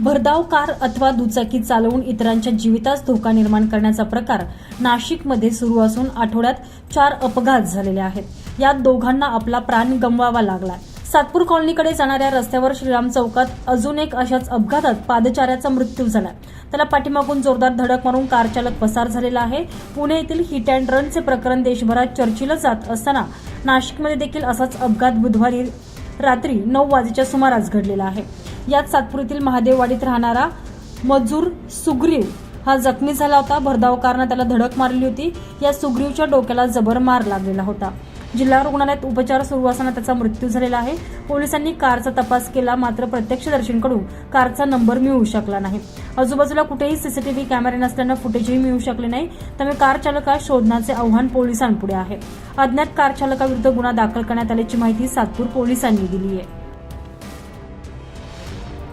भरधाव कार अथवा दुचाकी चालवून इतरांच्या जीवितास धोका निर्माण करण्याचा प्रकार नाशिकमध्ये सुरू असून आठवड्यात चार अपघात झालेले आहेत. यात दोघांना आपला प्राण गमवावा लागला सातपूर कॉलनीकडे जाणाऱ्या रस्त्यावर श्रीराम चौकात अजून एक अशाच अपघातात पादचाऱ्याचा मृत्यू झाला त्याला पाठीमागून जोरदार धडक मारून कार चालक पसार झालेला आहे. पुणे येथील हिट अँड रनचे प्रकरण देशभरात चर्चेला जात असताना नाशिकमध्ये देखील असाच अपघात बुधवारी रात्री नऊ वाजेच्या सुमारास घडलेला आहे. यात सातपुरीतील महादेववाडीत राहणारा मजूर सुग्रीव हा जखमी झाला होता. भरधाव कारनं त्याला धडक मारली होती. या सुग्रीवच्या डोक्याला जबर मार लागलेला होता. जिल्हा रुग्णालयात उपचार सुरू असताना त्याचा मृत्यू झालेला आहे. पोलिसांनी कारचा तपास केला मात्र प्रत्यक्षदर्शींकडून कारचा नंबर मिळू शकला नाही. आजूबाजूला कुठेही सीसीटीव्ही कॅमेरे नसल्यानं फुटेजही मिळू शकले नाही. त्यामुळे कार चालकास शोधण्याचे आव्हान पोलिसांपुढे आहे. अज्ञात कार चालकाविरुद्ध गुन्हा दाखल करण्यात आल्याची माहिती सातपूर पोलिसांनी दिली आहे.